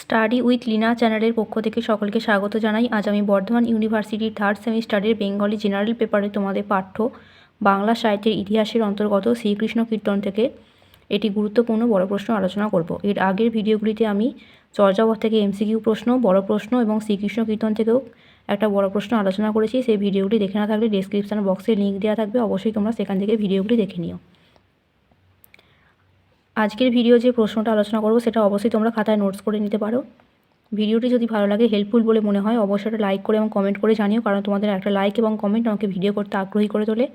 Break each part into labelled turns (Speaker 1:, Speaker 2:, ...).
Speaker 1: Study with Lina চ্যানেলের পক্ষ থেকে সকলকে স্বাগত জানাই। আজ আমি বর্ধমান ইউনিভার্সিটির থার্ড সেমিস্টারের বেঙ্গলি জেনারেল পেপারে তোমাদের পাঠ্য বাংলা সাহিত্যের ইতিহাসের অন্তর্গত শ্রীকৃষ্ণ কীর্তন থেকে এটি গুরুত্বপূর্ণ বড় প্রশ্ন আলোচনা করব। এর আগের ভিডিওগুলিতে আমি চর্যাবর থেকে এমসিকিউ প্রশ্ন, বড় প্রশ্ন এবং শ্রীকৃষ্ণ কীর্তন থেকেও একটা বড় প্রশ্ন আলোচনা করেছি। সেই ভিডিওগুলি দেখে না থাকলে ডেসক্রিপশন বক্সে লিঙ্ক দেওয়া থাকবে। অবশ্যই তোমরা সেখান থেকে ভিডিওগুলি দেখে নিও। আজকের ভিডিও যে প্রশ্নটা আলোচনা করব, সেটা অবশ্যই তোমরা খাতায় নোটস করে নিতে পারো। ভিডিওটি যদি ভালো লাগে হেল্পফুল বলে মনে হয়, অবশ্যই একটা লাইক করে এবং কমেন্ট করে জানিও, কারণ তোমাদের একটা লাইক এবং কমেন্ট আমাকে ভিডিও করতে আগ্রহী করে তোলে।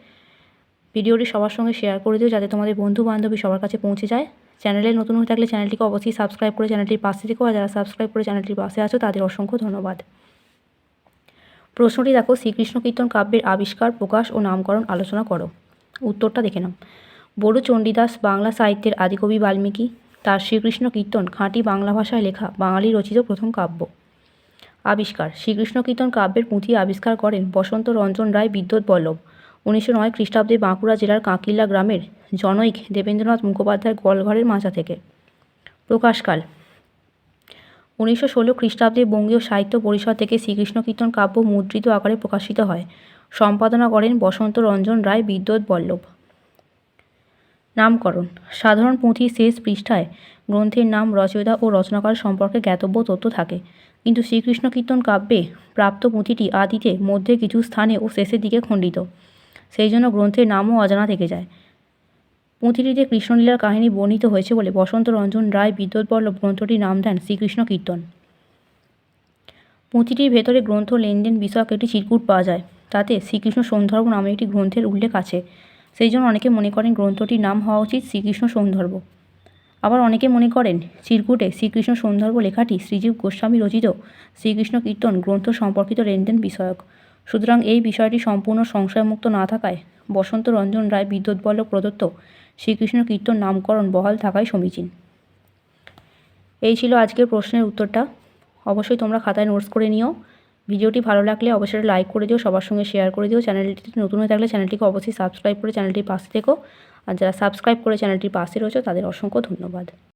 Speaker 1: ভিডিওটি সবার সঙ্গে শেয়ার করে দিও, যাতে তোমাদের বন্ধু বান্ধবী সবার কাছে পৌঁছে যায়। চ্যানেলে নতুন হয়ে থাকলে চ্যানেলটিকে অবশ্যই সাবস্ক্রাইব করে চ্যানেলটির পাশে থেকেও আর যারা সাবস্ক্রাইব করে চ্যানেলটির পাশে আছো, তাদের অসংখ্য ধন্যবাদ। প্রশ্নটি দেখো, শ্রীকৃষ্ণ কীর্তন কাব্যের আবিষ্কার, প্রকাশ ও নামকরণ আলোচনা করো। উত্তরটা দেখে নাও। বড়ু চণ্ডীদাস বাংলা সাহিত্যের আদিকবি বাল্মীকি, তার শ্রীকৃষ্ণ কীর্তন খাঁটি বাংলা ভাষায় লেখা বাঙালি রচিত প্রথম কাব্য। আবিষ্কার, শ্রীকৃষ্ণ কীর্তন কাব্যের পুঁথি আবিষ্কার করেন বসন্ত রঞ্জন রায় বিদ্যুৎ বল্লভ। উনিশশো নয় খ্রিস্টাব্দে বাঁকুড়া জেলার কাঁকিল্লা গ্রামের জনৈক দেবেন্দ্রনাথ মুখোপাধ্যায়ের গোয়ালঘরের মাচা থেকে। প্রকাশকাল, উনিশশো ষোলো খ্রিস্টাব্দে বঙ্গীয় সাহিত্য পরিষদ থেকে শ্রীকৃষ্ণ কীর্তন কাব্য মুদ্রিত আকারে প্রকাশিত হয়। সম্পাদনা করেন বসন্ত রঞ্জন রায় বিদ্যুৎ বল্লভ। নামকরণ। সাধারণ পুঁথির শেষ পৃষ্ঠায় গ্রন্থের নাম, রচয়িতা ও রচনাকার সম্পর্কে জ্ঞাতব্য তথ্য থাকে। কিন্তু শ্রীকৃষ্ণ কীর্তন কাব্যে প্রাপ্ত পুঁথিটি আদিতে মধ্যে কিছু স্থানে ও শেষের দিকে খণ্ডিত। সেই জন্য গ্রন্থের নামও অজানা থেকে যায়। পুঁথিটিতে কৃষ্ণলীলার কাহিনী বর্ণিত হয়েছে বলে বসন্ত রঞ্জন রায় বিদ্যুৎ বল্লভ গ্রন্থটির নাম দেন শ্রীকৃষ্ণ কীর্তন। পুঁথিটির ভেতরে গ্রন্থ লেনদেন বিষয়ক একটি চিরকুট পাওয়া যায়। তাতে শ্রীকৃষ্ণ সৌন্দর্ভ নামে একটি গ্রন্থের উল্লেখ আছে। সেই জন্য অনেকে মনে করেন গ্রন্থটির নাম হওয়া উচিত শ্রীকৃষ্ণ সৌন্দর্ভ আবার অনেকে মনে করেন চিরকুটে শ্রীকৃষ্ণ সৌন্দর্ভ লেখাটি শ্রীজীব গোস্বামী রচিত শ্রীকৃষ্ণ কীর্তন গ্রন্থ সম্পর্কিত লেনদেন বিষয়ক। সুতরাং এই বিষয়টি সম্পূর্ণ সংশয়মুক্ত না থাকায় বসন্ত রঞ্জন রায়, বিদ্যুৎ বল্লভ প্রদত্ত শ্রীকৃষ্ণ কীর্তন নামকরণ বহাল থাকাই সমীচীন। এই ছিল আজকের প্রশ্নের উত্তরটা। অবশ্যই তোমরা খাতায় নোটস করে নিও। ভিডিওটি ভালো লাগলে অবশ্যই লাইক করে দিও, সবার সঙ্গে শেয়ার করে দিও। চ্যানেলটি নতুন হয়ে থাকলে চ্যানেলটিকে অবশ্যই সাবস্ক্রাইব করে চ্যানেলটির পাশে থেকো। আর যারা সাবস্ক্রাইব করে চ্যানেলটির পাশে রয়েছে, তাদের অসংখ্য ধন্যবাদ।